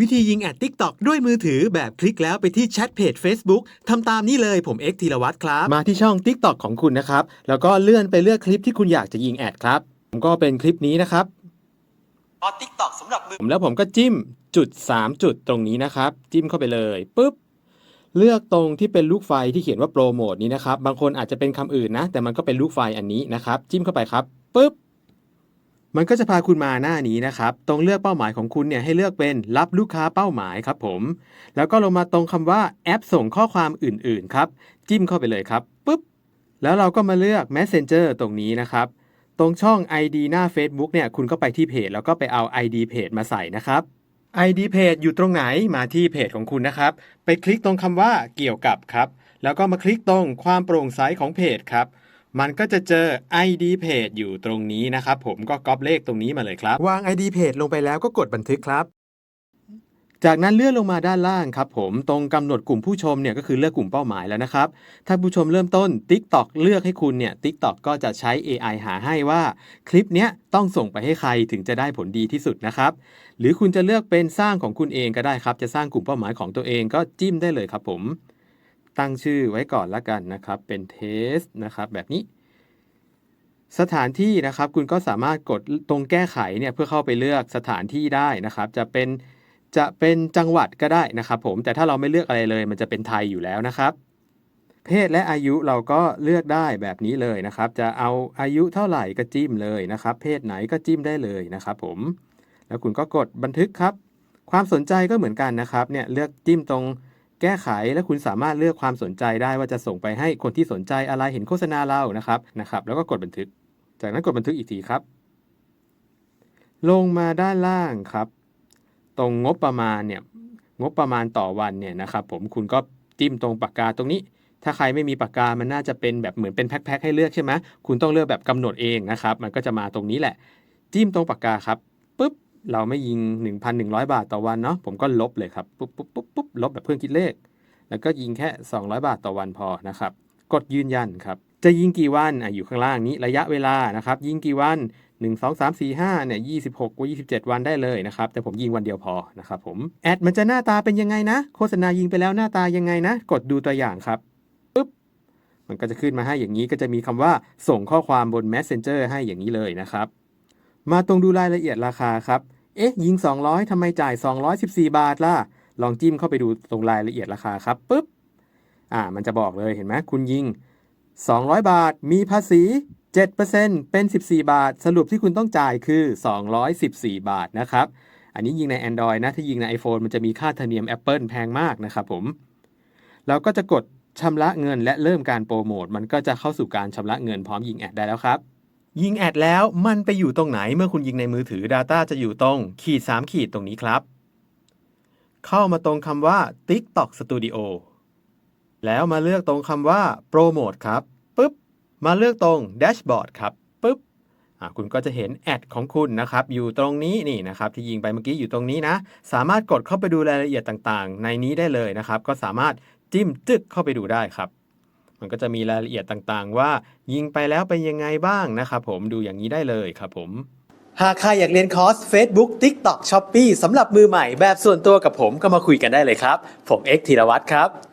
วิธียิงแอด TikTok ด้วยมือถือแบบคลิกแล้วไปที่แชทเพจ Facebook ทำตามนี้เลยผมเอ็กธีรวัตรครับ มาที่ช่อง TikTok ของคุณนะครับ แล้วก็เลื่อนไปเลือกคลิปที่คุณอยากจะยิงแอดครับ ผมก็เป็นคลิปนี้นะครับพอ TikTok สำหรับมือผมแล้วผมก็จิ้มจุด 3 จุดตรงนี้นะครับ จิ้มเข้าไปเลยปุ๊บเลือกตรงที่เป็นลูกไฟที่เขียนว่าโปรโมทนี้นะครับ บางคนอาจจะเป็นคำอื่นนะ แต่มันก็เป็นลูกไฟอันนี้นะครับ จิ้มเข้าไปครับปุ๊บ มันก็จะพาคุณมาหน้านี้นะครับ ตรงเลือกเป้าหมายของคุณเนี่ยให้เลือกเป็นรับลูกค้าเป้าหมายครับผม แล้วก็ลงมาตรงคำว่าแอปส่งข้อความอื่นๆครับ จิ้มเข้าไปเลยครับปุ๊บ แล้วเราก็มาเลือก Messenger ตรงนี้นะครับ ตรงช่อง ID หน้า Facebook เนี่ยคุณก็ไปที่เพจแล้วก็ไปเอา ID เพจมาใส่นะครับ ID เพจอยู่ตรงไหนมาที่เพจของคุณนะครับ ไปคลิกตรงคำว่าเกี่ยวกับครับ แล้วก็มาคลิกตรงความโปร่งใสของเพจครับ มันก็จะเจอ ID เพจอยู่ตรงนี้นะครับ ผมก็ก๊อปเลขตรงนี้มาเลยครับ วาง ID เพจลงไปแล้วก็กดบันทึกครับ จากนั้นเลื่อนลงมาด้านล่างครับ ผมตรงกำหนดกลุ่มผู้ชมเนี่ยก็คือเลือกกลุ่มเป้าหมายแล้วนะครับ ถ้าผู้ชมเริ่มต้น TikTok เลือกให้คุณเนี่ย TikTok ก็จะใช้ AI หาให้ว่า คลิปเนี้ยต้องส่งไปให้ใครถึงจะได้ผลดีที่สุดนะครับ หรือคุณจะเลือกเป็นสร้างของคุณเองก็ได้ครับ จะสร้างกลุ่มเป้าหมายของตัวเองก็จิ้มได้เลยครับผม ตั้งชื่อไว้ก่อนละกันนะครับ เป็นเทสนะครับแบบนี้ สถานที่นะครับคุณก็สามารถกดตรงแก้ไขเนี่ยเพื่อเข้าไปเลือกสถานที่ได้นะครับ จะเป็นจะเป็นจังหวัดก็ได้นะครับ ผมแต่ถ้าเราไม่เลือกอะไรเลย มันจะเป็นไทยอยู่แล้วนะครับ เพศและอายุเราก็เลือกได้แบบนี้เลยนะครับ จะเอาอายุเท่าไหร่ก็จิ้มเลยนะครับ เพศไหนก็จิ้มได้เลยนะครับ ผม แล้วคุณก็กดบันทึกครับ ความสนใจก็เหมือนกันนะครับเนี่ยเลือกจิ้มตรง แก้ไขแล้วคุณสามารถเลือกความสนใจได้ว่าจะส่งไปให้คนที่สนใจอะไรเห็นโฆษณาเรานะครับนะครับแล้วก็กดบันทึก จากนั้นกดบันทึกอีกทีครับ ลงมาด้านล่างครับ ตรงงบประมาณเนี่ยงบประมาณต่อวันเนี่ยนะครับผมคุณก็จิ้มตรงปากกาตรงนี้ ถ้าใครไม่มีปากกา มันน่าจะเป็นแบบเหมือนเป็นแพ็คๆให้เลือกใช่ไหมคุณต้องเลือกแบบกำหนดเองนะครับ มันก็จะมาตรงนี้แหละ จิ้มตรงปากกาครับ เราไม่ยิง 1,100 บาทต่อวันเนาะผมก็ลบเลยครับปุ๊บปุ๊บปุ๊บปุ๊บลบแบบเพื่อนคิดเลข แล้วก็ยิงแค่ 200 บาทต่อวันพอนะครับกดยืนยันครับจะยิงกี่วันอะอยู่ข้างล่างนี้ระยะเวลานะครับยิงกี่วัน 1 2 3 4 5เนี่ย26กว่า27 วันได้เลยนะครับแต่ผมยิงวันเดียวพอนะครับผมแอดมันจะหน้าตาเป็นยังไงนะ โฆษณายิงไปแล้วหน้าตายังไงนะ กดดูตัวอย่างครับปุ๊บมันก็จะขึ้นมาให้อย่างนี้ก็จะมีคำว่าส่งข้อความบน Messenger ให้อย่างนี้เลยนะครับ มาตรงดูรายละเอียดราคาครับ เอ๊ะ ยิง 200ทำไมจ่าย 214 บาทล่ะ ลองจิ้มเข้าไปดูตรงรายละเอียดราคาครับปุ๊บ อ่า มันจะบอกเลยเห็นไหมคุณยิง 200 บาท มีภาษี 7%เป็น 14 บาท สรุปที่คุณต้องจ่ายคือ 214 บาทนะครับ อันนี้ยิงใน Android นะ ถ้ายิงใน iPhone มันจะมีค่าธรรมเนียม Apple แพงมากนะครับผม เราก็จะกดชำระเงินและเริ่มการโปรโมท มันก็จะเข้าสู่การชำระเงินพร้อมยิงแอดได้แล้วครับ ยิงแอดแล้วมันไปอยู่ตรงไหนเมื่อคุณยิงในมือถือ Data จะอยู่ตรงขีด3ขีดตรงนี้ครับ เข้ามาตรงคำว่า TikTok Studio แล้วมาเลือกตรงคำว่าโปรโมทครับปุ๊บ มาเลือกตรงแดชบอร์ดครับปุ๊บคุณก็จะเห็นแอดของคุณนะครับ อยู่ตรงนี้นี่นะครับ ที่ยิงไปเมื่อกี้อยู่ตรงนี้นะ สามารถกดเข้าไปดูรายละเอียดต่างๆ ในนี้ได้เลยนะครับ ก็สามารถจิ้มจึกเข้าไปดูได้ครับ มันก็จะมีรายละเอียดต่างๆ ว่ายิงไปแล้วเป็นยังไงบ้างนะครับผมดูอย่างนี้ได้เลยครับผม หากใครอยากเรียนคอร์ส Facebook TikTok Shopee สำหรับมือใหม่แบบส่วนตัวกับผมก็มาคุยกันได้เลยครับ ผมเอ็กธีรวัตรครับ